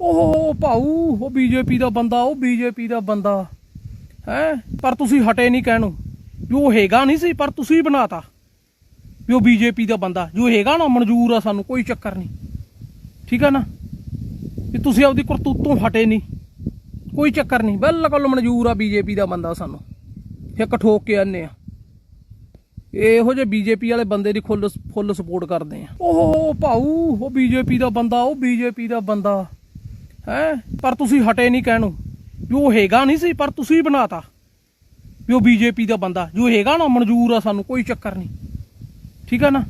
ਓਹ ਭਾਊ, ਉਹ ਬੀਜੇਪੀ ਦਾ ਬੰਦਾ, ਉਹ ਬੀਜੇਪੀ ਦਾ ਬੰਦਾ। ਹੈ? ਪਰ ਤੁਸੀਂ ਹਟੇ ਨਹੀਂ ਕਹਿਣੋਂ। ਵੀ ਉਹ ਹੈਗਾ ਨਹੀਂ ਸੀ, ਪਰ ਤੁਸੀਂ ਬਣਾਤਾ। ਵੀ ਉਹ ਬੀਜੇਪੀ ਦਾ ਬੰਦਾ। ਜੋ ਹੈਗਾ ਨਾ, ਮਨਜ਼ੂਰ ਆ ਸਾਨੂੰ, ਕੋਈ ਚੱਕਰ ਨਹੀਂ। ਠੀਕ ਆ ਨਾ? ਵੀ ਤੁਸੀਂ ਆਪਦੀ ਕਰਤੂਤੋਂ ਹਟੇ ਨਹੀਂ। ਕੋਈ ਚੱਕਰ ਨਹੀਂ। ਬਿਲਕੁਲ ਮਨਜ਼ੂਰ ਆ ਬੀਜੇਪੀ ਦਾ ਬੰਦਾ ਸਾਨੂੰ। ਇੱਕ ਠੋਕ ਕੇ ਆਨੇ ਆ। ਇਹੋ ਜਿਹੇ ਬੀਜੇਪੀ ਵਾਲੇ ਬੰਦੇ ਦੀ ਫੁੱਲ ਫੁੱਲ ਸਪੋਰਟ ਕਰਦੇ ਆ। ਓਹ, ਭਾਊ, ਉਹ ਬੀਜੇਪੀ ਦਾ ਬੰਦਾ, ਉਹ ਬੀਜੇਪੀ ਦਾ ਬੰਦਾ। ਹੈ? ਪਰ ਤੁਸੀਂ ਹਟੇ ਨਹੀਂ ਕਹਿਣੋਂ। ਵੀ ਉਹ ਹੈਗਾ ਨਹੀਂ ਸੀ, ਪਰ ਤੁਸੀਂ ਬਣਾਤਾ। ਵੀ ਉਹ ਬੀਜੇਪੀ ਦਾ ਬੰਦਾ। ਜੋ ਹੈਗਾ ਨਾ, ਮਨਜ਼ੂਰ ਆ ਸਾਨੂੰ, ਕੋਈ ਚੱਕਰ ਨਹੀਂ। ਠੀਕ ਆ ਨਾ?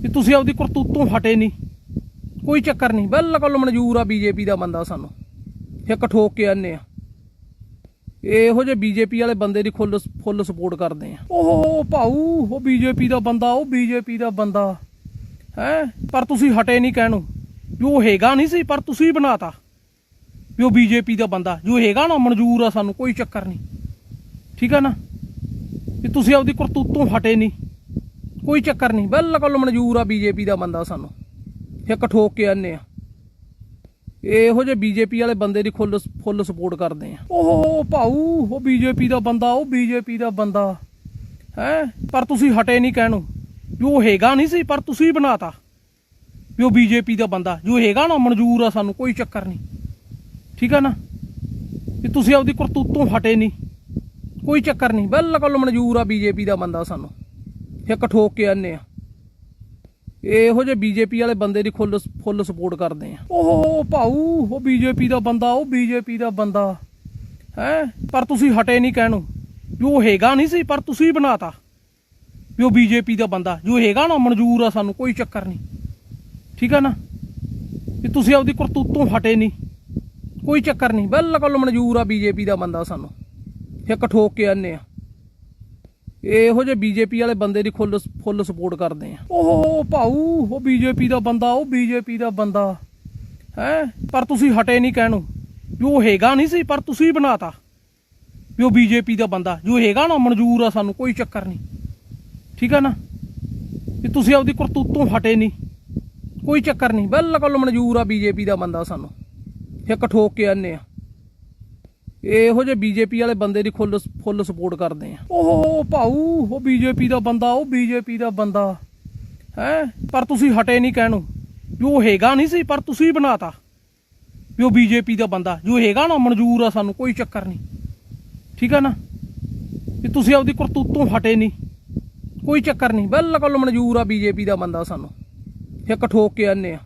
ਵੀ ਤੁਸੀਂ ਆਪਦੀ ਕਰਤੂਤੋਂ ਹਟੇ ਨਹੀਂ। ਕੋਈ ਚੱਕਰ ਨਹੀਂ। ਬਿਲਕੁਲ ਮਨਜ਼ੂਰ ਆ ਬੀਜੇਪੀ ਦਾ ਬੰਦਾ ਸਾਨੂੰ। ਇੱਕ ਠੋਕ ਕੇ ਆਨੇ ਆ। ਇਹੋ ਜਿਹੇ ਬੀਜੇਪੀ ਵਾਲੇ ਬੰਦੇ ਦੀ ਫੁੱਲ ਫੁੱਲ ਸਪੋਰਟ ਕਰਦੇ ਆ। ਓਹ, ਭਾਊ, ਉਹ ਬੀਜੇਪੀ ਦਾ ਬੰਦਾ, ਉਹ ਬੀਜੇਪੀ ਦਾ ਬੰਦਾ। ਹੈ? ਪਰ ਤੁਸੀਂ ਹਟੇ ਨਹੀਂ ਕਹਿਣੋਂ। ਵੀ ਉਹ ਹੈਗਾ ਨਹੀਂ ਸੀ, ਪਰ ਤੁਸੀਂ ਬਣਾਤਾ। ਵੀ ਉਹ ਬੀਜੇਪੀ ਦਾ ਬੰਦਾ। ਜੋ ਹੈਗਾ ਨਾ, ਮਨਜ਼ੂਰ ਆ ਸਾਨੂੰ, ਕੋਈ ਚੱਕਰ ਨਹੀਂ। ਠੀਕ ਆ ਨਾ? ਵੀ ਤੁਸੀਂ ਆਪਦੀ ਕਰਤੂਤੋਂ ਹਟੇ ਨਹੀਂ। ਕੋਈ ਚੱਕਰ ਨਹੀਂ। ਬਿਲਕੁਲ ਮਨਜ਼ੂਰ ਆ ਬੀਜੇਪੀ ਦਾ ਬੰਦਾ ਸਾਨੂੰ। ਇੱਕ ਠੋਕ ਕੇ ਆਨੇ ਆ। ਇਹੋ ਜਿਹੇ ਬੀਜੇਪੀ ਵਾਲੇ ਬੰਦੇ ਦੀ ਫੁੱਲ ਫੁੱਲ ਸਪੋਰਟ ਕਰਦੇ ਆ। ਓਹ, ਭਾਊ, ਉਹ ਬੀਜੇਪੀ ਦਾ ਬੰਦਾ, ਉਹ ਬੀਜੇਪੀ ਦਾ ਬੰਦਾ। ਹੈ? ਪਰ ਤੁਸੀਂ ਹਟੇ ਨਹੀਂ ਕਹਿਣੋਂ। ਵੀ ਉਹ ਹੈਗਾ ਨਹੀਂ ਸੀ, ਪਰ ਤੁਸੀਂ ਬਣਾਤਾ। ਵੀ ਉਹ ਬੀਜੇਪੀ ਦਾ ਬੰਦਾ, ਜੋ ਹੈਗਾ ਨਾ ਮਨਜ਼ੂਰ ਆ ਸਾਨੂੰ, ਕੋਈ ਚੱਕਰ ਨਹੀਂ। ਠੀਕ ਆ ਨਾ? ਵੀ ਤੁਸੀਂ ਆਪਦੀ ਕਰਤੂਤੋਂ ਹਟੇ ਨਹੀਂ। ਕੋਈ ਚੱਕਰ ਨਹੀਂ। ਬਿਲਕੁਲ ਮਨਜ਼ੂਰ ਆ ਬੀਜੇਪੀ ਦਾ ਬੰਦਾ ਸਾਨੂੰ। ਇੱਕ ਠੋਕ ਕੇ ਆਨੇ ਆ। ਇਹੋ ਜਿਹੇ ਬੀਜੇਪੀ ਵਾਲੇ ਬੰਦੇ ਦੀ ਫੁੱਲ ਫੁੱਲ ਸਪੋਰਟ ਕਰਦੇ ਆ। ਓਹ, ਭਾਊ, ਉਹ ਬੀਜੇਪੀ ਦਾ ਬੰਦਾ, ਉਹ ਬੀਜੇਪੀ ਦਾ ਬੰਦਾ। ਹੈ? ਪਰ ਤੁਸੀਂ ਹਟੇ ਨਹੀਂ ਕਹਿਣੋਂ। ਵੀ ਉਹ ਹੈਗਾ ਨਹੀਂ ਸੀ, ਪਰ ਤੁਸੀਂ ਬਣਾਤਾ। ਵੀ ਉਹ ਬੀਜੇਪੀ ਦਾ ਬੰਦਾ, ਜੋ ਹੈਗਾ ਨਾ ਮਨਜ਼ੂਰ ਆ ਸਾਨੂੰ, ਕੋਈ ਚੱਕਰ ਨਹੀਂ। ਠੀਕ ਆ ਨਾ? ਵੀ ਤੁਸੀਂ ਆਪਦੀ ਕਰਤੂਤੋਂ ਹਟੇ ਨਹੀਂ। ਕੋਈ ਚੱਕਰ ਨਹੀਂ। ਬਿਲਕੁਲ ਮਨਜ਼ੂਰ ਆ ਬੀਜੇਪੀ ਦਾ ਬੰਦਾ ਸਾਨੂੰ। ਇੱਕ ਠੋਕ ਕੇ ਆਨੇ ਆ। ਇਹੋ ਜਿਹੇ ਬੀਜੇਪੀ ਵਾਲੇ ਬੰਦੇ ਦੀ ਫੁੱਲ ਫੁੱਲ ਸਪੋਰਟ ਕਰਦੇ ਆ। ਓਹ, ਭਾਊ, ਉਹ ਬੀਜੇਪੀ ਦਾ ਬੰਦਾ, ਉਹ ਬੀਜੇਪੀ ਦਾ ਬੰਦਾ। ਹੈ? ਪਰ ਤੁਸੀਂ ਹਟੇ ਨਹੀਂ ਕਹਿਣੋਂ। ਵੀ ਉਹ ਹੈਗਾ ਨਹੀਂ ਸੀ, ਪਰ ਤੁਸੀਂ ਬਣਾਤਾ। ਵੀ ਉਹ ਬੀਜੇਪੀ ਦਾ ਬੰਦਾ। ਜੋ ਹੈਗਾ ਨਾ, ਮਨਜ਼ੂਰ ਆ ਸਾਨੂੰ। ਕੋਈ ਚੱਕਰ ਨਹੀਂ। ਠੀਕ ਆ ਨਾ? ਵੀ ਤੁਸੀਂ ਆਪਦੀ ਕਰਤੂਤੋਂ ਹਟੇ ਨਹੀਂ। ਕੋਈ ਚੱਕਰ ਨਹੀਂ। ਬਿਲਕੁਲ ਮਨਜ਼ੂਰ ਆ ਬੀਜੇਪੀ ਦਾ ਬੰਦਾ ਸਾਨੂੰ। ਇੱਕ ਠੋਕ ਕੇ ਆਨੇ ਆ। ਇਹੋ ਜਿਹੇ ਬੀਜੇਪੀ ਵਾਲੇ ਬੰਦੇ ਦੀ ਫੁੱਲ ਫੁੱਲ ਸਪੋਰਟ ਕਰਦੇ ਆ। ਓਹ, ਭਾਊ, ਉਹ ਬੀਜੇਪੀ ਦਾ ਬੰਦਾ, ਉਹ ਬੀਜੇਪੀ ਦਾ ਬੰਦਾ। ਹੈ? ਪਰ ਤੁਸੀਂ ਹਟੇ ਨਹੀਂ ਕਹਿਣੋਂ। ਵੀ ਉਹ ਹੈਗਾ ਨਹੀਂ ਸੀ, ਪਰ ਤੁਸੀਂ ਬਣਾਤਾ। ਵੀ ਉਹ ਬੀਜੇਪੀ ਦਾ ਬੰਦਾ। ਜੋ ਹੈਗਾ ਨਾ, ਮਨਜ਼ੂਰ ਆ ਸਾਨੂੰ, ਕੋਈ ਚੱਕਰ ਨਹੀਂ। ਠੀਕ ਆ ਨਾ? ਵੀ ਤੁਸੀਂ ਆਪਦੀ ਕਰਤੂਤੋਂ ਹਟੇ ਨਹੀਂ। ਕੋਈ ਚੱਕਰ ਨਹੀਂ। ਬਿਲਕੁਲ ਮਨਜ਼ੂਰ ਆ ਬੀਜੇਪੀ ਦਾ ਬੰਦਾ ਸਾਨੂੰ। ਇੱਕ ਠੋਕ ਕੇ ਆਨੇ ਆ।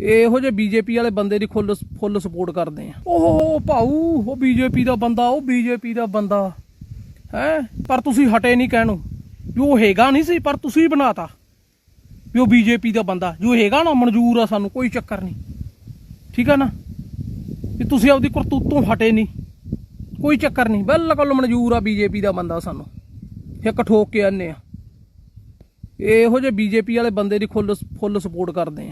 ਇਹੋ ਜਿਹੇ ਬੀਜੇਪੀ ਵਾਲੇ ਬੰਦੇ ਦੀ ਫੁੱਲ ਫੁੱਲ ਸਪੋਰਟ ਕਰਦੇ ਆ। ਓਹ, ਭਾਊ, ਉਹ ਬੀਜੇਪੀ ਦਾ ਬੰਦਾ, ਉਹ ਬੀਜੇਪੀ ਦਾ ਬੰਦਾ। ਹੈ? ਪਰ ਤੁਸੀਂ ਹਟੇ ਨਹੀਂ ਕਹਿਣੋਂ। ਵੀ ਉਹ ਹੈਗਾ ਨਹੀਂ ਸੀ, ਪਰ ਤੁਸੀਂ ਬਣਾਤਾ। ਵੀ ਉਹ ਬੀਜੇਪੀ ਦਾ ਬੰਦਾ। ਜੋ ਹੈਗਾ ਨਾ, ਮਨਜ਼ੂਰ ਆ ਸਾਨੂੰ, ਕੋਈ ਚੱਕਰ ਨਹੀਂ ਠੀਕ ਆ ਨਾ? ਵੀ ਤੁਸੀਂ ਆਪਦੀ ਕਰਤੂਤੋਂ ਹਟੇ ਨਹੀਂ ਕੋਈ ਚੱਕਰ ਨਹੀਂ ਬਿਲਕੁਲ ਮਨਜ਼ੂਰ ਆ ਬੀਜੇਪੀ ਦਾ ਬੰਦਾ ਸਾਨੂੰ। ਇੱਕ ਠੋਕ ਕੇ ਆਨੇ ਆ। ਇਹੋ ਜਿਹੇ ਬੀਜੇਪੀ ਵਾਲੇ ਬੰਦੇ ਦੀ ਫੁੱਲ ਫੁੱਲ ਸਪੋਰਟ ਕਰਦੇ ਆ।